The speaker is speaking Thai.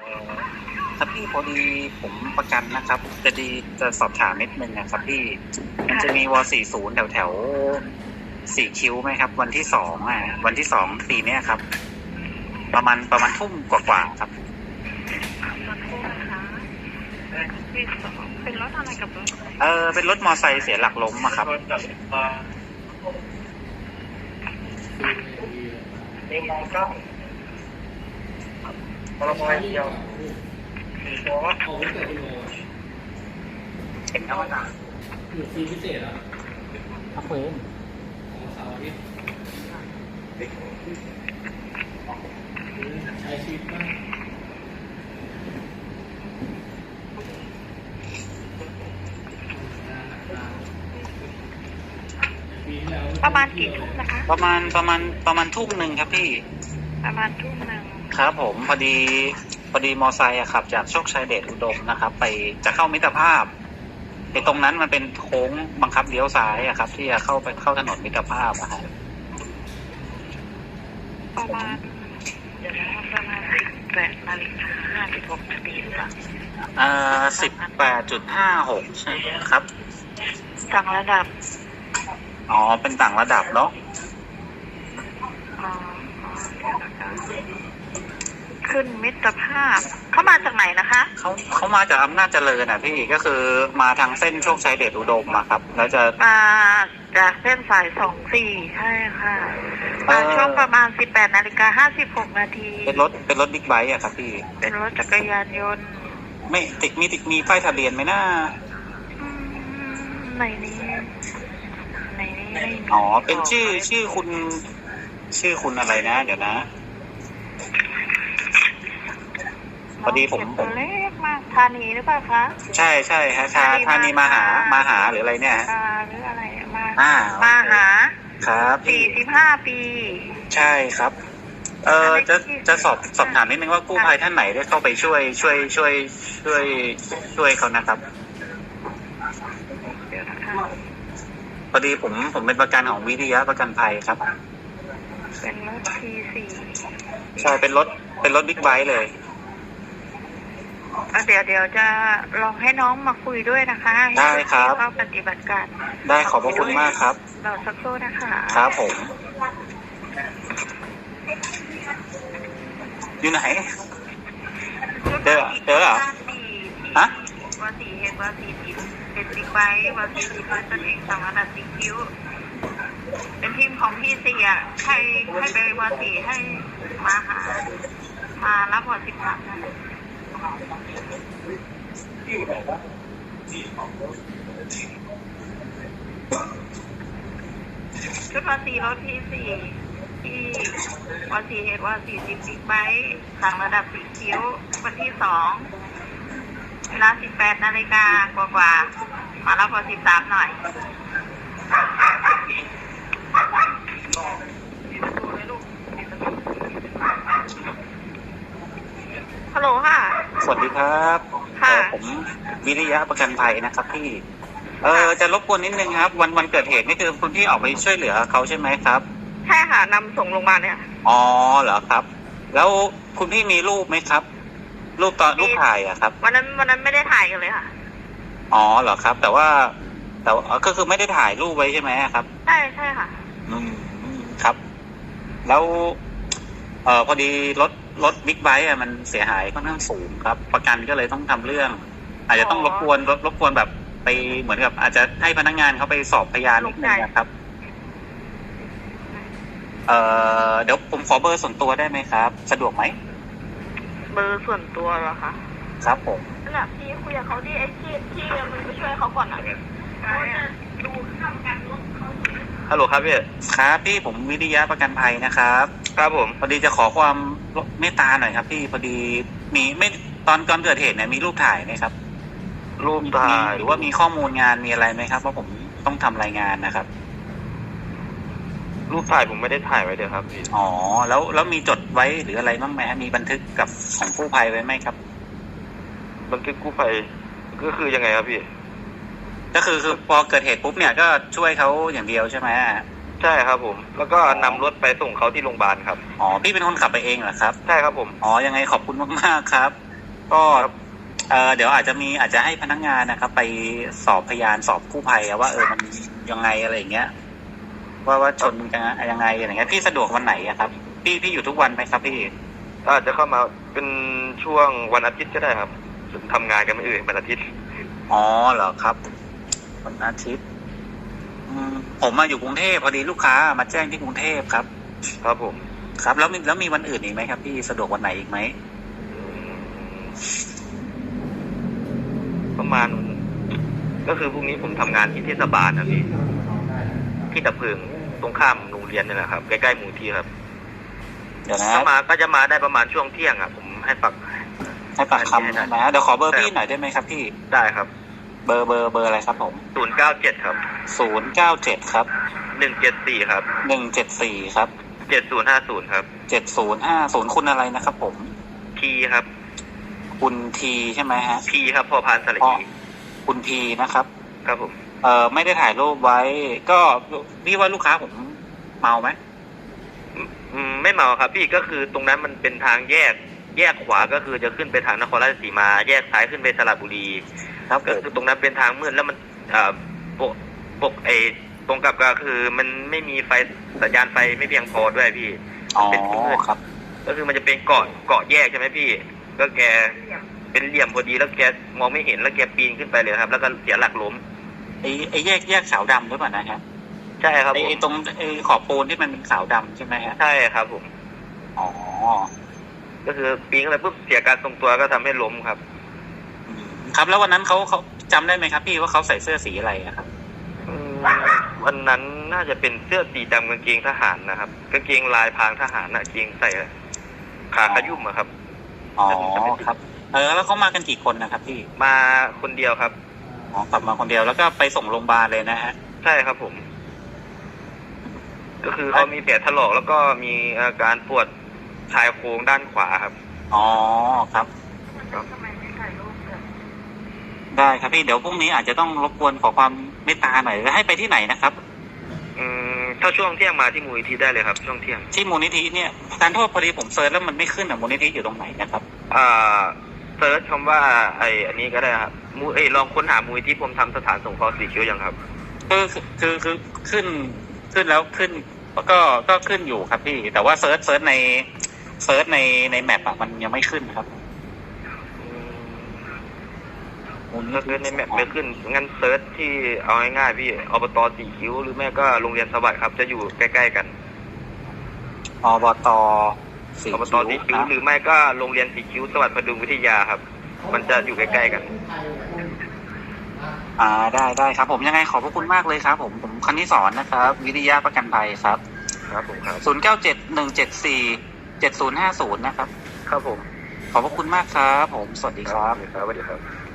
เอ่อครับพี่พอดีผมประกันนะครับ จะดีจะสอบถามนิดนึงนะครับพี่มันจะมีวสี่ศูนย์แถวแถวสี่คิวไหมครับ วันที่สองอะวันที่สองปีเนี้ยครับ ประมาณประมาณทุ่มกว่าๆครับรถตู้นะคะวีสองเป็นรถอะไรกับรถเออเป็นรถมอไซค์เสียหลักล้มอะครับนี่มองกล้อง พลเมืองเดียวสี่ตัวออกตั้งแต่กี่โมงเห็นครับอาจารย์อยู่ฟรีพิเศษอะครับผมของสาร์อาทิตย์ใช้ชีวิตบ้างปีที่แล้วประมาณกี่ทุ่มนะคะ ประมาณประมาณประมาณทุ่มหนึ่งครับพี่ ประมาณทุ่มหนึ่ง ครับผมพอดีพอดีมอไซค์อะขับ จากโชคชัยเดชอุดมนะครับ ไปจะเข้ามิตรภาพไอ้ตรงนั้นมันเป็นโค้งบังคับเลี้ยวซ้ายอะครับ ที่จะเข้าไปเข้าถนนมิตรภาพอะครับประมาณเดี๋ยวนะประมาณสิบแปดนาฬิกาห้าสิบหกนาทีหรือเปล่าเอ่อสิบแปดจุดห้าหกใช่ครับ ต่างระดับอ๋อเป็นต่างระดับเนาะอ่าเดี๋ยวนะคะ ขึ้นมิตรภาพ เข้ามาจากไหนนะคะ เขาเขามาจากอำนาจเจริญอะพี่ก็คือมาทางเส้นโชคชัยเดชอุดมอะครับ แล้วจะ มาจากเส้นสายสองสี่ใช่ค่ะมาเอ่อ ช่วงประมาณสิบแปดนาฬิกาห้าสิบหกนาทีเป็นรถเป็นรถบิ๊กไบค์อะครับพี่ เป็นรถจักรยานยนต์ไม่ติดมีติดมีป้ายทะเบียนไหมนะอืมในนี้ในนี้ไม่มีอ๋อเป็นชื่อชื่อคุณ ชื่อคุณอะไรนะ เดี๋ยวนะ พอดีผมน้งผเก็บมตัวเล็กมากธานีหรือเปล่าคะใช่ใช่ฮะชาธานีมาหามาหาหรืออะไรเนี่ยฮะ อ่าหรืออะไรมาอ่ามาหาครับพี่สี่สิบห้าปี ใช่ครับ เออจะจะสอบสอบถามนิดนึงว่ากู้ภัยท่านไหนได้เข้าไปช่วยช่วยช่วยช่วยช่วยเขานะครับ เดี๋ยวนะคะพอดีผมผมเป็นประกันของวิทยาประกันภัยครับ เป็นรถทีสี่ใช่เป็นรถเป็นรถบิ๊กไบค์เลย เดี๋ยวเดี๋ยวจะลองให้น้องมาคุยด้วยนะคะได้ครับเข้าปฏิบัติการได้ขอบพระคุณมากครับเราสักครู่นะคะครับผม อยู่ไหนเจอเจอเหรอฮะวาสีเห็นวาสีติดเป็นบิ๊กไบค์วาสีติดด้วยตนเองสองระดับสีคิ้ว เป็นทีมของพี่เสียให้ให้ไปวาสีให้มาหา มารับบทสิบสามนะ ชุดวาสีรถพี่สี่ที่วาสีเหตุวาสีติดบิ๊กไบค์สั่งระดับสีคิ้ว วันที่สองเวลา18นาฬิกากว่าๆมารับพอ13หน่อย ฮัลโหลค่ะ สวัสดี ครับค่ะเอ่อผมวิริยะประกันภัยนะครับพี่ เออจะรบกวนนิดนึงครับ วันวันเกิดเหตุนี่คือคุณพี่ออกไปช่วยเหลือเขาใช่ไหมครับ ใช่ค่ะนำส่งโรงพยาบาลเนี่ยอ๋อเหรอครับ แล้วคุณพี่มีรูปไหมครับ รูปตอนมีรูปถ่ายอะครับ วันนั้นวันนั้นไม่ได้ถ่ายกันเลยค่ะ อ๋อเหรอครับ แต่ว่าแต่ว่าก็คือไม่ได้ถ่ายรูปไว้ใช่ไหมครับ ใช่ใช่ค่ะ อืมครับ แล้ว เออพอดีรถ รถบิ๊กไบค์อะมันเสียหายค่อนข้างสูงครับ ประกันก็เลยต้องทำเรื่อง อาจจะต้องอ๋รอบกวนรบรบกวนแบบไปเหมือนกับ อาจจะให้พนักงานเขาไปสอบพยานนิดนึงนะครับ เออเดี๋ยวผมขอเบอร์ส่วนตัวได้ไหมครับ สะดวกไหมเบอร์ส่วนตัวเหรอคะครับผม นั่นแหละพี่คุยกับเขาดิไอ้ที่ที่มันไปช่วยเขาก่อนอะเขาจะดูทำการรถเขา ฮัลโหลครับพี่ครับพี่ผมวิทยาประกันภัยนะครับ ครับผมพอดีจะขอความเมตตาหน่อยครับพี่พอดีมีไม่ตอนก่อนเกิดเหตุเนี่ยมีรูปถ่ายไหมครับ รูปมีถ่ายหรือว่ามีข้อมูลงานมีอะไรไหมครับ ว่าผมต้องทำรายงานนะครับ รูปถ่ายผมไม่ได้ถ่ายไว้เดี๋ยวครับพี่อ๋อแล้วแล้วมีจดไว้หรืออะไรบ้างไหมฮะมีบันทึกกับของกู้ภัยไว้ไหมครับ บันทึกกู้ภัยก็คือยังไงครับพี่ ก็คือคือพอเกิดเหตุปุ๊บเนี่ยก็ช่วยเขาอย่างเดียวใช่ไหมใช่ครับผม แล้วก็นำรถไปส่งเขาที่โรงพยาบาลครับ อ๋อพี่เป็นคนขับไปเองเหรอครับ ใช่ครับผม อ๋อ ยังไงขอบคุณมาก ๆ ครับ ก็เออเดี๋ยวอาจจะมีอาจจะให้พนักงานนะครับ ไปสอบพยานสอบกู้ภัยอะว่าเออมันยังไงอะไรอย่างเงี้ย ว่าว่าชนยังไงยังไงอะไรเงี้ยพี่สะดวกวันไหนอะครับ พี่พี่อยู่ทุกวันไหมครับพี่อาจจะเข้ามาเป็นช่วงวันอาทิตย์ก็ได้ครับทำงานกันไม่อื่นวันอาทิตย์ อ๋อเหรอครับ วันอาทิตย์อืมผมมาอยู่กรุงเทพพอดีลูกค้ามาแจ้งที่กรุงเทพครับ ครับผม ครับแล้วมีแล้วมีวันอื่นอีกไหมครับพี่สะดวกวันไหนอีกไหมอืมประมาณ ก็คือพรุ่งนี้ผมทำงานที่เทศบาลนะพี่ที่ตะเพิงตรงข้ามโรงเรียนนี่แหละครับใกล้ๆหมู่ที่ครับเดี๋ยวนะถ้ามาก็จะมาได้ประมาณช่วงเที่ยงอะผมให้ปักให้ปากคำนะเดี๋ยวขอเบอร์พี่หน่อยได้ไหมครับพี่ได้ครับ เบอร์เบอร์เบอร์อะไรครับผมศูนย์เก้าเจ็ดครับศูนย์เก้าเจ็ดครับหนึ่งเจ็ดสี่ครับหนึ่งเจ็ดสี่ครับเจ็ดศูนย์ห้าศูนย์ครับเจ็ดศูนย์ห้าศูนย์คุณอะไรนะครับผมทีครับ คุณทีใช่ไหมฮะพีครับพอพานสระอ๋ออีคุณพีนะครับ ครับผมเอ่อไม่ได้ถ่ายรูปไว้ ก็พี่ว่าลูกค้าผมเมาไหมอืมไม่เมาครับพี่ก็คือตรงนั้นมันเป็นทางแยก แยกขวาก็คือจะขึ้นไปทางนครราชสีมา แยกซ้ายขึ้นไปสระบุรีครับผก็มคือตรงนั้นเป็นทางมืดแล้วมันอ่าปกปกไอตรงกับก็คือมันไม่มีไฟสัญญาณไฟไม่เพียงพอด้วยพี่อ๋อเป็นมืดครับ ก็คือมันจะเป็นเกาะเกาะแยกใช่ไหมพี่ ก็แกเป็นเหลี่ยมพอดีแล้วแกมองไม่เห็นแล้วแกปีนขึ้นไปเลยครับ แล้วก็เสียหลักล้มไอ้ไอ้แยกแยกขาวดำหรือเปล่านะฮะใช่ครับไอ้ผมไอ้ตรงไอ้ขอบปูนที่มันเป็นขาวดำใช่ไหมฮะใช่ครับผมอ๋อ ก็คือปีนขึ้นไปปุ๊บเสียการทรงตัวก็ทำให้ล้มครับอืมครับแล้ววันนั้นเขาเขาจำได้ไหมครับ พี่ว่าเขาใส่เสื้อสีอะไรอะครับอืมวันนั้นน่าจะเป็นเสื้อสีดำกางเกงทหารนะครับกางเกงลายพรางทหารนะกางเกงใส่ขาขยุ่มอะครับอ๋อครับ เออ แล้วเขามากันกี่คนนะครับพี่มาคนเดียวครับอ๋อกลับมาคนเดียวแล้วก็ไปส่งโรงพยาบาลเลยนะฮะใช่ครับผม ก็คือเขามีแผลถลอกแล้วก็มีอาการปวด ชายโครงด้านขวาครับ อ๋อครับทำไมไม่ถ่ายรูปกันได้ครับพี่เดี๋ยวพรุ่งนี้อาจจะต้องรบกวนขอความเมตตาหน่อยแล้วให้ไปที่ไหนนะครับ อืมถ้าช่วงเที่ยงมาที่มูลนิธิได้เลยครับ ช่วงเที่ยง ที่มูลนิธิเนี่ยการโทษพอดีผมเซิร์ชแล้วมันไม่ขึ้นอะมูลนิธิอยู่ตรงไหนนะครับ อ่าเซิร์ชคำว่าไออันนี้ก็ได้ครับมูเอยลองค้นหามูลนิธิผมทำสถานสงเคราะห์สีคิ้วยังครับ คือคือคือขึ้นขึ้นแล้วขึ้นก็ก็ขึ้นอยู่ครับพี่ แต่ว่าเซิร์ชเซิร์ชใน เซิร์ชในในแมปอะมันยังไม่ขึ้นครับมูลนิถ้าธิเซิร์ชในแมปไม่ขึ้น งั้นเซิร์ชที่เอาง่ายๆพี่อบตสีคิ้วหรือไม่ก็โรงเรียนสวัสดิ์ครับ จะอยู่ใกล้ๆกันอบตสีอบตสีคิ้วหรือไม่ก็โรงเรียนสีคิ้วสวัสดิ์พดุงวิทยาครับ มันจะอยู่ใกล้ๆกัน อ่าได้ได้ครับ ผมยังไงขอบพระคุณมากเลยครับผมผมคันที่สอนนะครับ วิทยาประกันภัยครับ ครับผมครับศูนย์เก้าเจ็ดหนึ่งเจ็ดสี่ เจ็ดศูนย์ห้าศูนย์นะครับ ครับผม ขอบพระคุณมากครับผม สวัสดีครับครับสวัสดีครับ